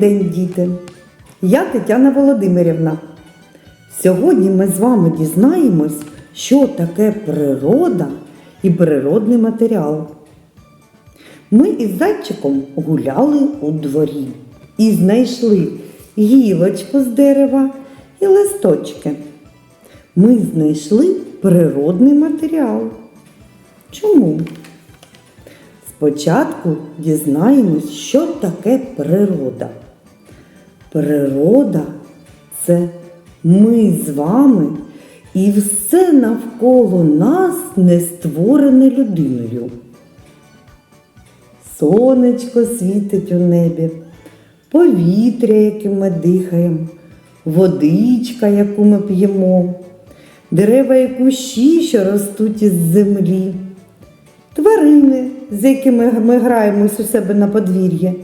день, діти! Я Тетяна Володимирівна. Сьогодні ми з вами дізнаємось, що таке природа і природний матеріал. Ми із зайчиком гуляли у дворі і знайшли гілочку з дерева і листочки. Ми знайшли природний матеріал. Чому? Спочатку дізнаємось, що таке природа. Природа це ми з вами і все навколо нас не створене людиною. Сонечко світить у небі, повітря, яким ми дихаємо, водичка, яку ми п'ємо, дерева і кущі, що ростуть із землі, тварини, з якими ми граємось у себе на подвір'ї.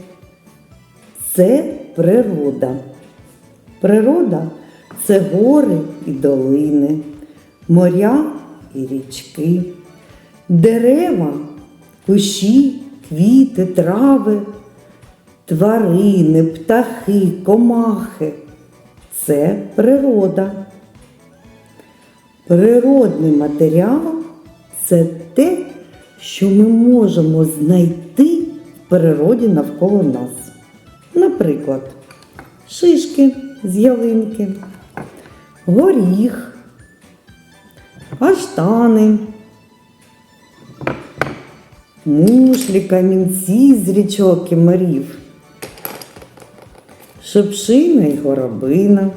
Це природа. Природа це гори і долини, моря і річки, дерева, кущі, квіти, трави, тварини, птахи, комахи. Це природа. Природний матеріал це те, що ми можемо знайти в природі навколо нас. Наприклад, шишки з ялинки, горіх, каштани, мушлі, камінці з річок і морів, шипшина і горобина,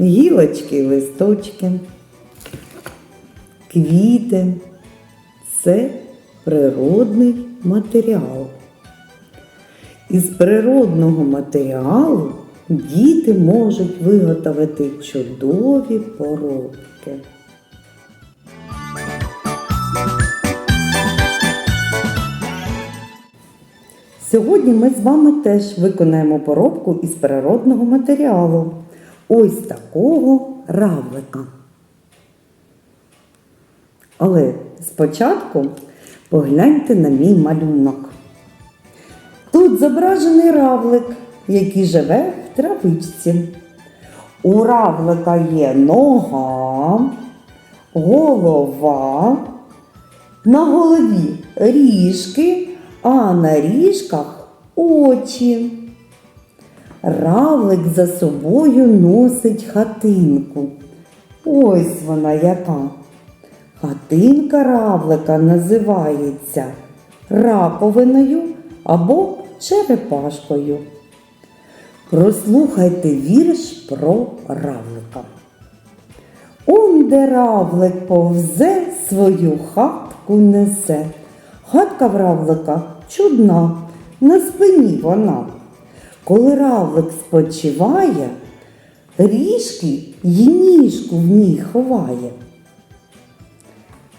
гілочки і листочки, квіти це природний матеріал. Із природного матеріалу діти можуть виготовити чудові поробки. Сьогодні ми з вами теж виконаємо поробку із природного матеріалу. Ось такого равлика. Але спочатку погляньте на мій малюнок. Тут зображений равлик, який живе в травичці. У равлика є нога, голова, на голові ріжки, а на ріжках очі. Равлик за собою носить хатинку. Ось вона яка. Хатинка равлика називається раковиною або черепашкою. Прослухайте вірш про равлика. Он де равлик повзе свою хатку несе. Хатка в равлика чудна, на спині вона. Коли равлик спочиває, ріжки й ніжку в ній ховає.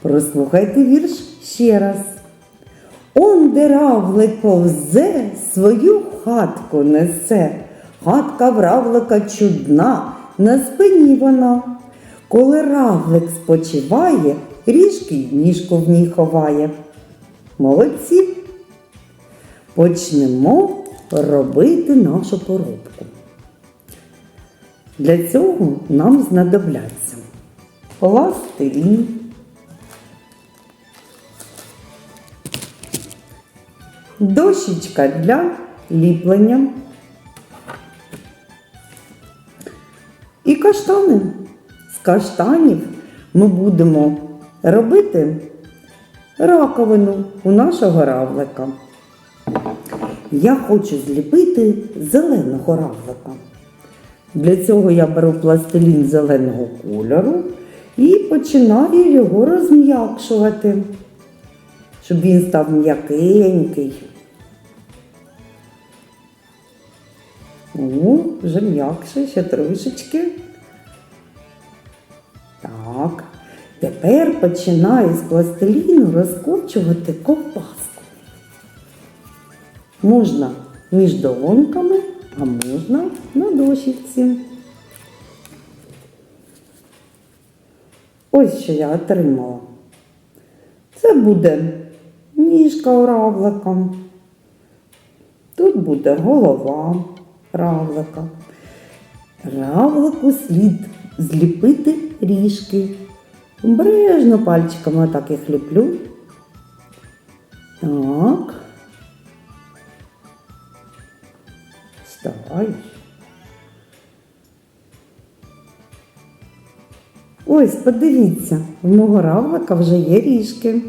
Прослухайте вірш ще раз. Он де повзе, свою хатку несе. Хатка в равлика чудна, на спині вона. Коли равлик спочиває, ріжки й ніжку в ній ховає. Молодці. Почнемо робити нашу поробку. Для цього нам знадобляться пластилін, дощечка для ліплення і каштани. З каштанів ми будемо робити раковину у нашого равлика. Я хочу зліпити зеленого равлика. Для цього я беру пластилін зеленого кольору і починаю його розм'якшувати, щоб він став м'якенький. О, вже м'якше, ще трошечки. Так. Тепер починаю з пластиліну розкочувати ковбаску. Можна між долоньками, а можна на дощечці. Ось що я отримала. Це буде ніжка оравлика, Тут буде голова равлика. Равлику слід зліпити ріжки. Обережно пальчиками отак їх ліплю. Так. Вставай. Ось, подивіться, в мого равлика вже є ріжки.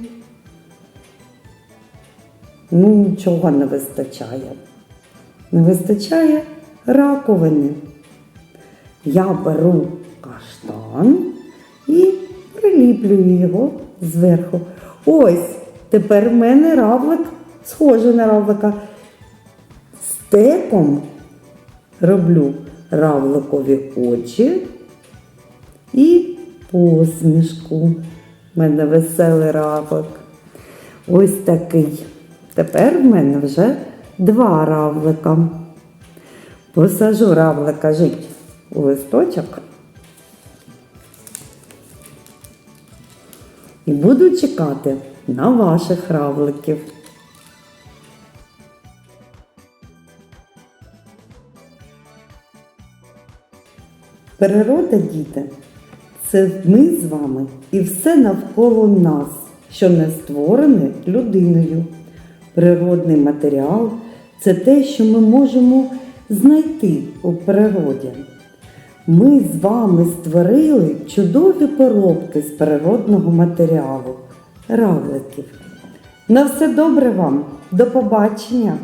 Ну, нічого не вистачає. Не вистачає раковини. Я беру каштан і приліплюю його зверху. Ось, тепер в мене равлик, схожий на равлика. Стеком роблю равликові очі і посмішку. У мене веселий равлик. Ось такий. Тепер в мене вже два равлика. Посажу равлика жить у листочок. І буду чекати на ваших равликів. Природа, діти, це ми з вами і все навколо нас, що не створене людиною. Природний матеріал це те, що ми можемо знайти у природі. Ми з вами створили чудові поробки з природного матеріалу равликів. На все добре вам, до побачення!